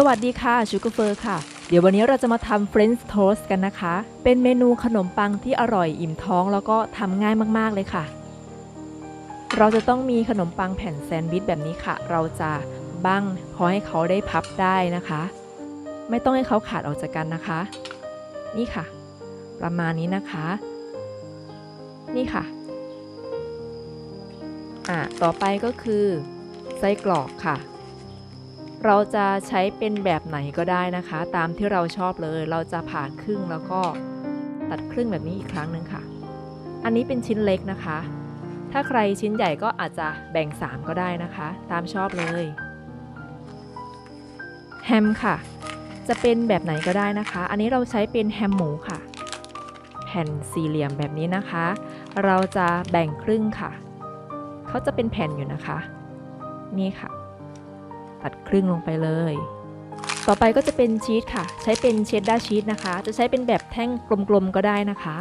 สวัสดีค่ะชูกเฟอร์ค่ะ เดี๋ยววันนี้เราจะมาทำเฟรนช์โทสกันนะคะ เป็นเมนูขนมปังที่อร่อยอิ่มท้อง แล้วก็ทำง่ายมากๆเลยค่ะ เราจะต้องมีขนมปังแผ่นแซนด์วิชแบบนี้ค่ะ เราจะบั้งพอให้เขาได้พับได้นะคะ ไม่ต้องให้เขาขาดออกจากกันนะคะ นี่ค่ะ ประมาณนี้นะคะ นี่ค่ะอะต่อไปก็คือไส้กรอกค่ะ เราจะใช้เป็นแบบไหนก็ได้นะคะ ตามที่เราชอบเลย เราจะผ่าครึ่งแล้วก็ตัดครึ่งแบบนี้อีกครั้งหนึ่งค่ะ อันนี้เป็นชิ้นเล็กนะคะ ถ้าใครชิ้นใหญ่ก็อาจจะแบ่ง 3 ก็ได้นะคะ ตามชอบเลยแฮมค่ะ จะเป็นแบบไหนก็ได้นะคะ อันนี้เราใช้เป็นแฮมหมูค่ะ แผ่นสี่เหลี่ยมแบบนี้นะคะ เราจะแบ่งครึ่งค่ะ เขาจะเป็นแผ่นอยู่นะคะ นี่ค่ะ ดครึ่งลงไปเลย ต่อไปก็จะเป็นชีสค่ะ ใช้เป็นเชดดาร์ชีสนะคะ จะใช้เป็นแบบแท่งกลมๆก็ได้นะคะ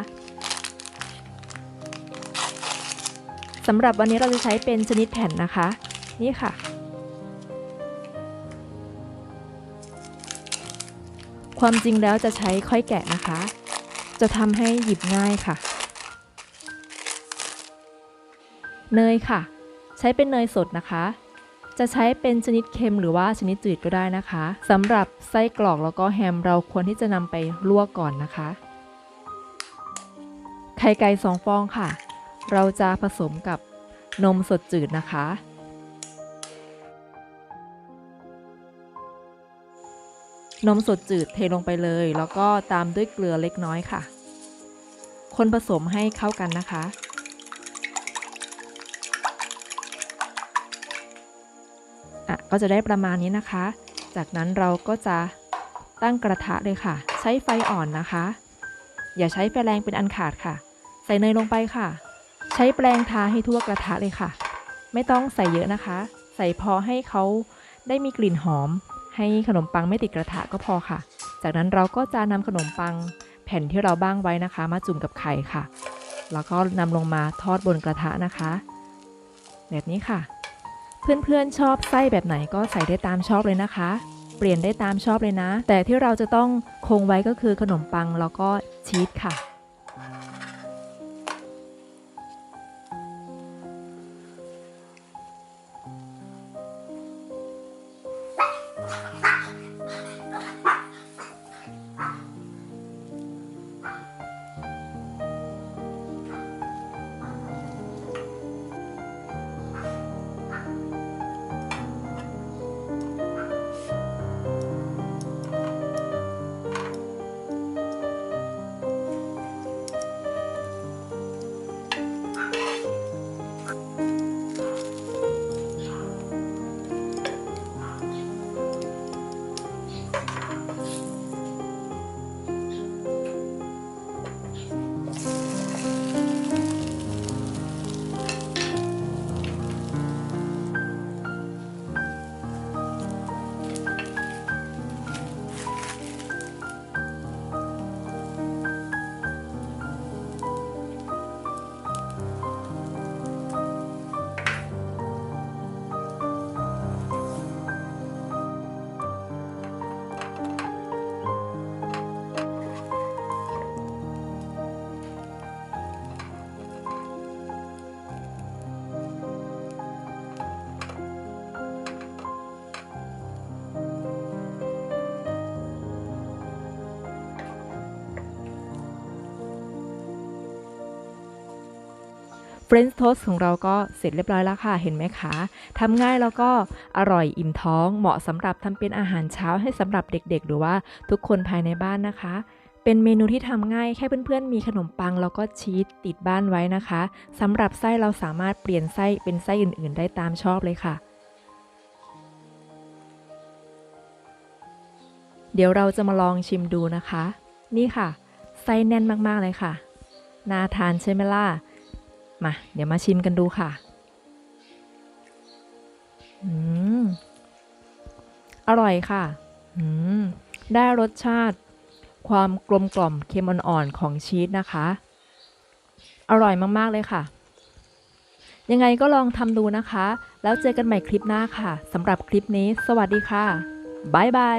สำหรับวันนี้เราจะใช้เป็นชนิดแผ่นนะคะ นี่ค่ะ ความจริงแล้วจะใช้ค่อยแกะนะคะ จะทำให้หยิบง่ายค่ะ เนยค่ะ ใช้เป็นเนยสดนะคะ จะใช้เป็นชนิดเค็มหรือว่าชนิดจืดก็ได้นะคะสำหรับไส้กรอกแล้วก็แฮมเราควรที่จะนำไปลวกก่อนนะคะ ไข่ไก่สองฟองค่ะ เราจะผสมกับนมสดจืดนะคะ นมสดจืดเทลงไปเลย แล้วก็ตามด้วยเกลือเล็กน้อยค่ะ คนผสมให้เข้ากันนะคะ อะก็จะได้ประมาณนี้นะคะ จากนั้นเราก็จะตั้งกระทะเลยค่ะ ใช้ไฟอ่อนนะคะ อย่าใช้ไฟแรงเป็นอันขาดค่ะ ใส่เนยลงไปค่ะ ใช้แปรงทาให้ทั่วกระทะเลยค่ะ ไม่ต้องใส่เยอะนะคะ ใส่พอให้เขาได้มีกลิ่นหอม ให้ขนมปังไม่ติดกระทะก็พอค่ะ จากนั้นเราก็จะนำขนมปังแผ่นที่เราบ้างไว้นะคะ มาจุ่มกับไข่ค่ะ แล้วก็นำลงมาทอดบนกระทะนะคะ แบบนี้ค่ะ เพื่อนๆชอบไส้แบบไหนก็ใส่ได้ตามชอบเลยนะคะ เปลี่ยนได้ตามชอบเลยนะ แต่ที่เราจะต้องคงไว้ก็คือขนมปังแล้วก็ชีสค่ะ เฟรนช์โทสของเราก็เสร็จเรียบร้อยแล้วค่ะ เห็นไหมคะทำง่ายแล้วก็อร่อยอิ่มท้อง เหมาะสำหรับทำเป็นอาหารเช้าให้สำหรับเด็กๆ หรือว่าทุกคนภายในบ้านนะคะ เป็นเมนูที่ทำง่ายแค่เพื่อนๆ มีขนมปังแล้วก็ชีสติดบ้านไว้นะคะสำหรับไส้เราสามารถเปลี่ยนไส้เป็นไส้อื่นๆ ได้ตามชอบเลยค่ะเดี๋ยวเราจะมาลองชิมดูนะคะ นี่ค่ะ ไส้แน่นมากๆเลยค่ะ น่าทานใช่ไหมล่ะ มา เดี๋ยวมาชิมกันดูค่ะ อืม อร่อยค่ะ อืม ได้รสชาติความกลมกล่อมเค็มอ่อนๆของชีสนะคะ อร่อยมากๆเลยค่ะ ยังไงก็ลองทำดูนะคะ แล้วเจอกันใหม่คลิปหน้าค่ะสำหรับคลิปนี้ สวัสดีค่ะ บ๊ายบาย